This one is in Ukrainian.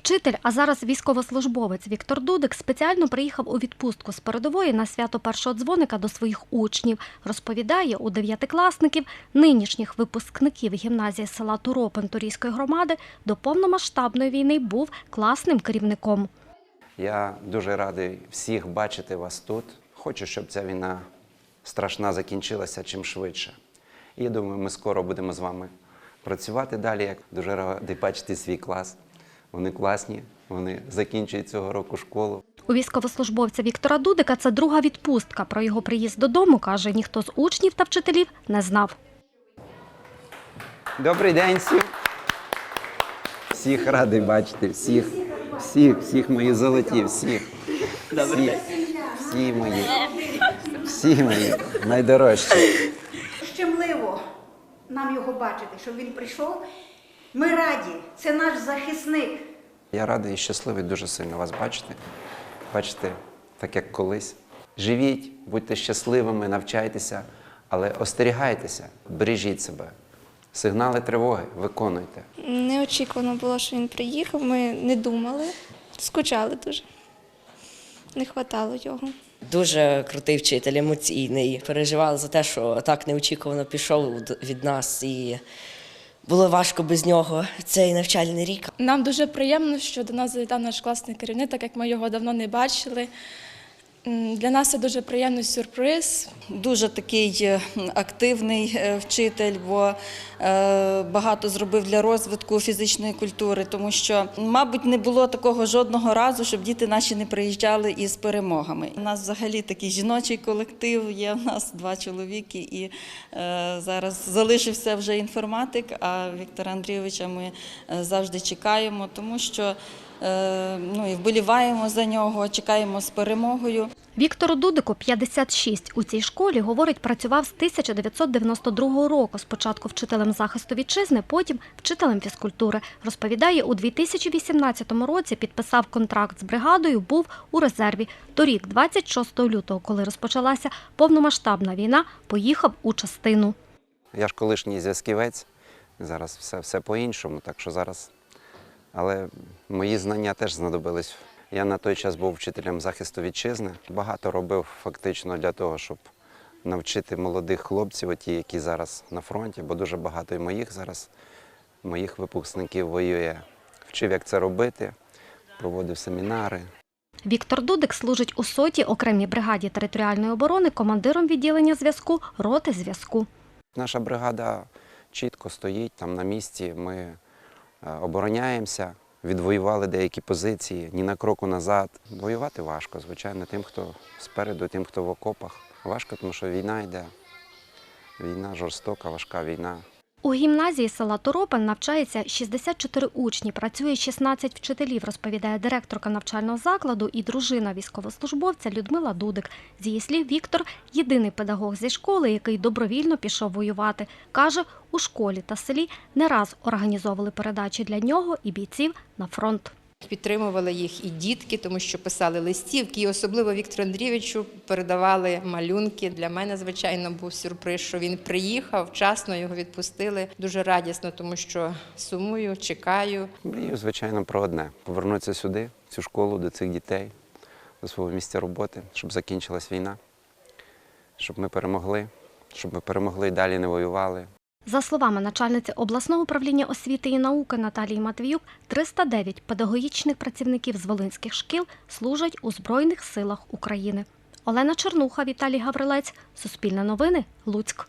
Вчитель, а зараз військовослужбовець Віктор Дудик спеціально приїхав у відпустку з передової на свято першого дзвоника до своїх учнів. Розповідає, у дев'ятикласників, нинішніх випускників гімназії села Туропин Турійської громади до повномасштабної війни був класним керівником. Я дуже радий всіх бачити вас тут. Хочу, щоб ця війна страшна закінчилася чим швидше. І думаю, ми скоро будемо з вами працювати далі. Дуже радий бачити свій клас. Вони класні, вони закінчують цього року школу. У військовослужбовця Віктора Дудика це друга відпустка. Про його приїзд додому, каже, ніхто з учнів та вчителів не знав. Добрий день всім. Всіх радий бачити, всіх, всіх, всіх мої золоті, всіх. Всі, всі мої, всі мої найдорожчі. Щемливо нам його бачити, що він прийшов. Ми раді, це наш захисник. Я радий і щасливий дуже сильно вас бачити. Бачите, так як колись. Живіть, будьте щасливими, навчайтеся, але остерігайтеся, бережіть себе. Сигнали тривоги виконуйте. Неочікувано було, що він приїхав. Ми не думали, скучали дуже. Не хватало його. Дуже крутий вчитель, емоційний. Переживали за те, що так неочікувано пішов від нас, і було важко без нього цей навчальний рік. Нам дуже приємно, що до нас завітав наш класний керівник, так як ми його давно не бачили. Для нас це дуже приємний сюрприз. Дуже такий е, активний е, вчитель, бо е, багато зробив для розвитку фізичної культури, тому що, мабуть, не було такого жодного разу, щоб діти наші не приїжджали із перемогами. У нас взагалі такий жіночий колектив, є в нас два чоловіки, і зараз залишився вже інформатик, а Віктора Андрійовича ми завжди чекаємо, тому що ну, і вболіваємо за нього, чекаємо з перемогою. Віктору Дудику 56. У цій школі, говорить, працював з 1992 року. Спочатку вчителем захисту вітчизни, потім вчителем фізкультури. Розповідає, у 2018 році підписав контракт з бригадою, був у резерві. Торік, 26 лютого, коли розпочалася повномасштабна війна, поїхав у частину. Я ж колишній зв'язківець, зараз все, все по-іншому, так що зараз. Але мої знання теж знадобились. Я на той час був вчителем захисту вітчизни. Багато робив фактично для того, щоб навчити молодих хлопців, ті, які зараз на фронті, бо дуже багато і моїх зараз, моїх випускників воює. Вчив, як це робити, проводив семінари, Віктор Дудик служить у соті окремій бригаді територіальної оборони командиром відділення зв'язку роти зв'язку. Наша бригада чітко стоїть там на місці. Ми обороняємося, відвоювали деякі позиції, ні на кроку назад. Воювати важко, звичайно, тим, хто спереду, тим, хто в окопах. Важко, тому що війна йде. Війна жорстока, важка війна. У гімназії села Торопин навчається 64 учні, працює 16 вчителів, розповідає директорка навчального закладу і дружина військовослужбовця Людмила Дудик. З її слів, Віктор – єдиний педагог зі школи, який добровільно пішов воювати. Каже, у школі та селі не раз організовували передачі для нього і бійців на фронт. Підтримували їх і дітки, тому що писали листівки, і особливо Віктору Андрійовичу передавали малюнки. Для мене, звичайно, був сюрприз, що він приїхав, вчасно його відпустили. Дуже радісно, тому що сумую, чекаю. Мрію, звичайно, про одне повернутися сюди, в цю школу, до цих дітей, до свого місця роботи, щоб закінчилась війна, щоб ми перемогли, щоб ми перемогли і далі не воювали, За словами начальниці обласного управління освіти і науки Наталії Матвіюк, 309 педагогічних працівників з волинських шкіл служать у Збройних силах України. Олена Чернуха, Віталій Гаврилець, Суспільне новини, Луцьк.